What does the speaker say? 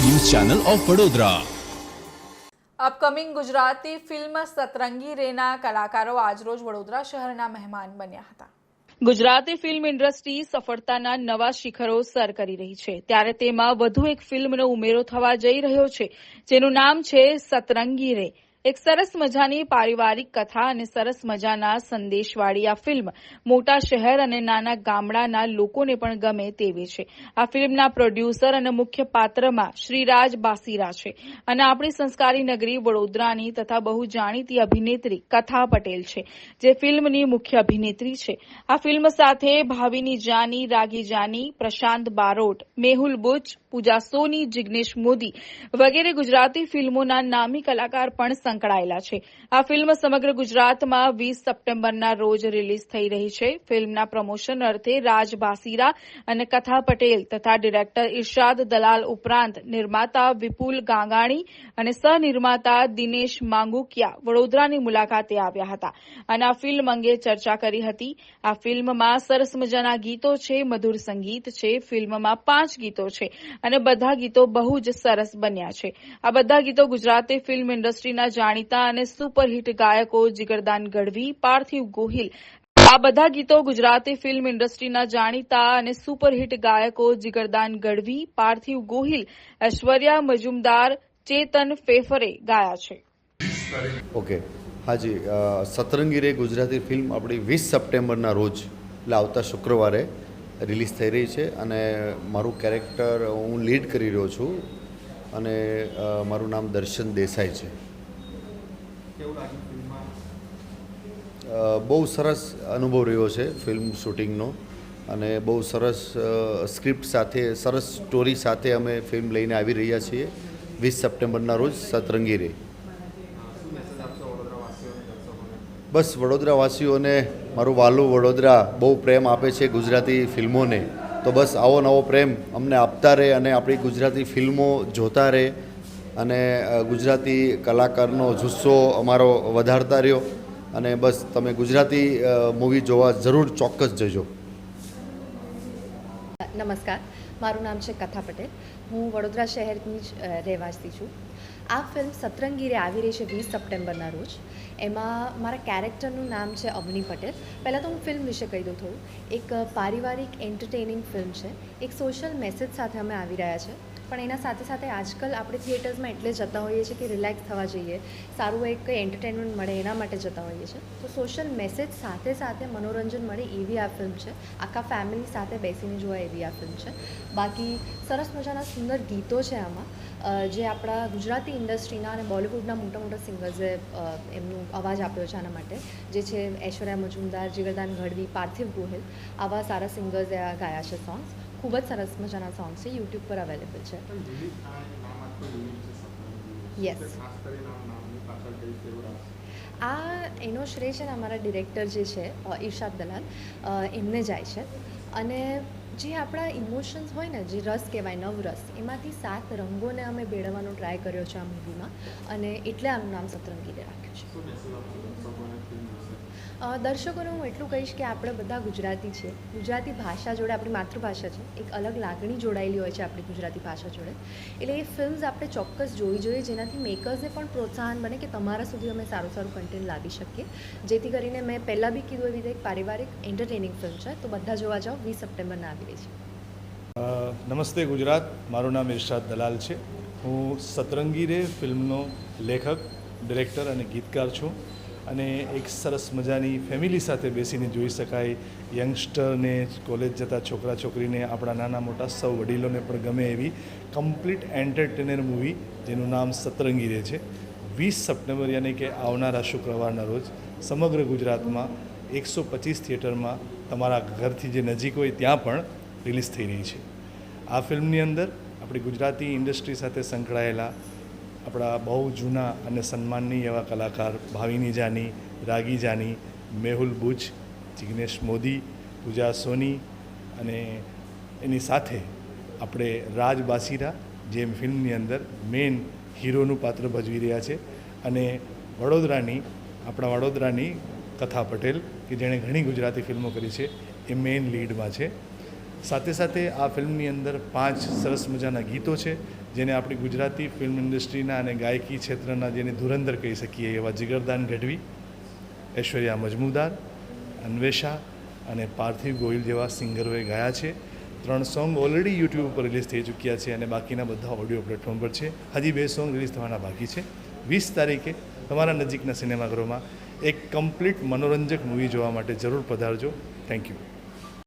Channel of Vadodara upcoming Gujarati film Satrangi રેના કલાકારો આજરોજ વડોદરા શહેરના મહેમાન બન્યા હતા ગુજરાતી ફિલ્મ ઇન્ડસ્ટ્રી સફળતાના નવા શિખરો સર કરી રહી છે. ત્યારે તેમાં વધુ એક ફિલ્મનો ઉમેરો થવા જઈ રહ્યો છે જેનું નામ છે સતરંગી રે. એક સરસ મજાની પારિવારિક કથા અને સરસ મજાના સંદેશવાળી આ ફિલ્મ મોટા શહેર અને નાના ગામડાના લોકોને પણ ગમે તેવી છે. આ ફિલ્મના પ્રોડ્યુસર અને મુખ્ય પાત્રમાં શ્રીરાજ બાસીરા છે અને આપણી સંસ્કારી નગરી વડોદરાની તથા બહુ જાણીતી અભિનેત્રી કથા પટેલ છે, જે ફિલ્મની મુખ્ય અભિનેત્રી છે. આ ફિલ્મ સાથે ભાવિની જાની, રાગી જાની, પ્રશાંત બારોટ, મેહુલ બુચ, પૂજા સોની, જિગ્નેશ મોદી વગેરે ગુજરાતી ફિલ્મોના નામી કલાકાર પણ સંકળાયેલા છે. આ ફિલ્મ સમગ્ર ગુજરાતમાં વીસ સપ્ટેમ્બરના રોજ રિલીઝ થઈ રહી છે. ફિલ્મના પ્રમોશન અર્થે રાજ બાસીરા અને કથા પટેલ તથા ડિરેક્ટર ઇરશાદ દલાલ ઉપરાંત નિર્માતા વિપુલ ગાંગાણી અને સહનિર્માતા દિનેશ માંગુકિયા વડોદરાની મુલાકાતે આવ્યા હતા. અને આ ફિલ્મ અંગે ચર્ચા કરી હતી. આ ફિલ્મમાં સરસ મજાના ગીતો છે, મધુર સંગીત છે, ફિલ્મમાં પાંચ ગીતો છે અને બધા ગીતો બહુ જ સરસ બન્યા છે. આ બધા ગીતો ગુજરાતી ફિલ્મ ઇન્ડસ્ટ્રીના જાણીતા અને સુપરહિટ ગાયકો જીગરદાન ગઢવી, પાર્થિવ ગોહિલ, આ બધા ગીતો ગુજરાતી ફિલ્મ ઇન્ડસ્ટ્રીના જાણીતા અને સુપરહિટ ગાયકો જીગરદાન ગઢવી, પાર્થિવ ગોહિલ, ઐશ્વર્યા મજુમદાર, ચેતન ફેફરે ગાયા છે. ઓકે. હાજી સતરંગી રે ગુજરાતી ફિલ્મ આપણી વીસ સપ્ટેમ્બરના રોજ એટલે આવતા શુક્રવારે રિલીઝ થઈ રહી છે અને મારું કેરેક્ટર હું લીડ કરી રહ્યો છું અને મારું નામ દર્શન દેસાઈ છે. બહુ સરસ અનુભવ રહ્યો છે ફિલ્મ શૂટિંગનો અને બહુ સરસ સ્ક્રિપ્ટ સાથે સરસ સ્ટોરી સાથે અમે ફિલ્મ લઈને આવી રહ્યા છીએ વીસ સપ્ટેમ્બરના રોજ સતરંગી રે બસ વડોદરાવાસીઓને મારું વાલું વડોદરા બહુ પ્રેમ આપે છે ગુજરાતી ફિલ્મોને. તો બસ આવો નવો પ્રેમ અમને આપતા રહે અને આપણી ગુજરાતી ફિલ્મો જોતા રહે. અને ગુજરાતી કલાકારનો જુસ્સો અમારો વધારતા રહ્યો. અને બસ તમે ગુજરાતી મૂવી જોવા જરૂર ચોક્કસ જજો. નમસ્કાર. મારું નામ છે કથા પટેલ. હું વડોદરા શહેરની જ રહેવાસી છું. આ ફિલ્મ સતરંગીરે આવી રહી છે વીસ સપ્ટેમ્બરના રોજ. એમાં મારા કેરેક્ટરનું નામ છે અવની પટેલ. પહેલાં તો હું ફિલ્મ વિશે કહી દઉં થોડું. એક પારિવારિક એન્ટરટેનિંગ ફિલ્મ છે. એક સોશિયલ મેસેજ સાથે અમે આવી રહ્યા છે. પણ એના સાથે સાથે આજકાલ આપણે થિયેટર્સમાં એટલે જતા હોઈએ છીએ કે રિલેક્સ થવા જઈએ. સારું એક કંઈ એન્ટરટેનમેન્ટ મળે એના માટે જતા હોઈએ છીએ. તો સોશિયલ મેસેજ સાથે સાથે મનોરંજન મળે એવી આ ફિલ્મ છે. આખા ફેમિલી સાથે બેસીને જોવા એવી આ ફિલ્મ છે. બાકી સરસ મજાના સુંદર ગીતો છે આમાં. જે આપણા ગુજરાતી ઇન્ડસ્ટ્રીના અને બોલિવૂડના મોટા મોટા સિંગર્સે એમનું અવાજ આપ્યો છે આના માટે. જે છે ઐશ્વર્યા મજુમદાર જીગરદાન ગઢવી, પાર્થિવ ગોહિલ. આવા સારા સિંગર્સે ગાયા છે સોંગ્સ ખૂબ જ સરસ મજાના સોંગ્સ છે યુટ્યુબ પર અવેલેબલ છે. યસ આ એનો શ્રેય છે ને અમારા ડિરેક્ટર જે છે ઈર્ષાદ દલાલ એમને જાય છે. અને જે આપણા ઇમોશન્સ હોય ને જે રસ કહેવાય નવરસ એમાંથી સાત રંગોને અમે ભેળવવાનો ટ્રાય કર્યો છે આ મૂવીમાં અને એટલે આનું નામ સતરંગીને રાખ્યું છે. દર્શકોને હું એટલું કહીશ કે આપણે બધા ગુજરાતી છીએ. ગુજરાતી ભાષા જોડે આપણી માતૃભાષા છે. એક અલગ લાગણી જોડાયેલી હોય છે આપણી ગુજરાતી ભાષા જોડે. એટલે એ ફિલ્મ્સ આપણે ચોક્કસ જોવી જોઈએ, જેનાથી મેકર્સને પણ પ્રોત્સાહન બને કે તમારા સુધી અમે સારું સારું કન્ટેન્ટ લાવી શકીએ. જેથી કરીને મેં પહેલાં બી કીધું એવી રીતે એક પારિવારિક એન્ટરટેનિંગ ફિલ્મ છે. તો બધા જોવા જાઓ, વીસ સપ્ટેમ્બરના આવી રહી છે. નમસ્તે ગુજરાત. મારું નામ ઇરશાદ દલાલ છે. હું સતરંગી રે ફિલ્મનો લેખક, ડિરેક્ટર અને ગીતકાર છું. અને એક સરસ મજાની ફેમિલી સાથે બેસીને જોઈ શકાય. યંગસ્ટરને કોલેજ જતા છોકરા છોકરીને આપણા નાના મોટા સૌ વડીલોને પણ ગમે એવી કમ્પ્લીટ એન્ટરટેનર મૂવી જેનું નામ સતરંગી રે છે. વીસ સપ્ટેમ્બર યાની કે આવનારા શુક્રવારના રોજ સમગ્ર ગુજરાતમાં એકસો પચીસ થિયેટરમાં તમારા ઘરથી જે નજીક હોય ત્યાં પણ રિલીઝ થઈ રહી છે. આ ફિલ્મની અંદર આપણી ગુજરાતી ઇન્ડસ્ટ્રી સાથે સંકળાયેલા આપણા બહુ જૂના અને સન્માનનીય એવા કલાકાર ભાવિની જાની, રાગી જાની, મેહુલ બુચ જિગ્નેશ મોદી, પૂજા સોની અને એની સાથે આપણે રાજ બાસીરા, જે ફિલ્મની અંદર મેઇન હીરોનું પાત્ર ભજવી રહ્યા છે. અને વડોદરાની, આપણા વડોદરાની કથા પટેલ, કે જેણે ઘણી ગુજરાતી ફિલ્મો કરી છે, એ મેઇન લીડમાં છે. સાથે સાથે આ ફિલ્મની અંદર પાંચ સરસ મજાના ગીતો છે. જેને આપણી ગુજરાતી ફિલ્મ ઇન્ડસ્ટ્રીના અને ગાયકી ક્ષેત્રના જેને ધુરંધર કહી શકીએ એવા જીગરદાન ગઢવી, ઐશ્વર્યા મજમુદાર, અન્વેષા અને પાર્થિવ ગોયલ જેવા સિંગરોએ ગાયા છે. ત્રણ સોંગ ઓલરેડી યુટ્યુબ ઉપર રિલીઝ થઈ ચૂક્યા છે અને બાકીના બધા ઓડિયો પ્લેટફોર્મ પર છે. હજી બે સોંગ રિલીઝ થવાના બાકી છે. વીસ તારીખે તમારા નજીકના સિનેમાઘરોમાં એક કમ્પ્લીટ મનોરંજક મૂવી જોવા માટે જરૂર પધારજો. Thank you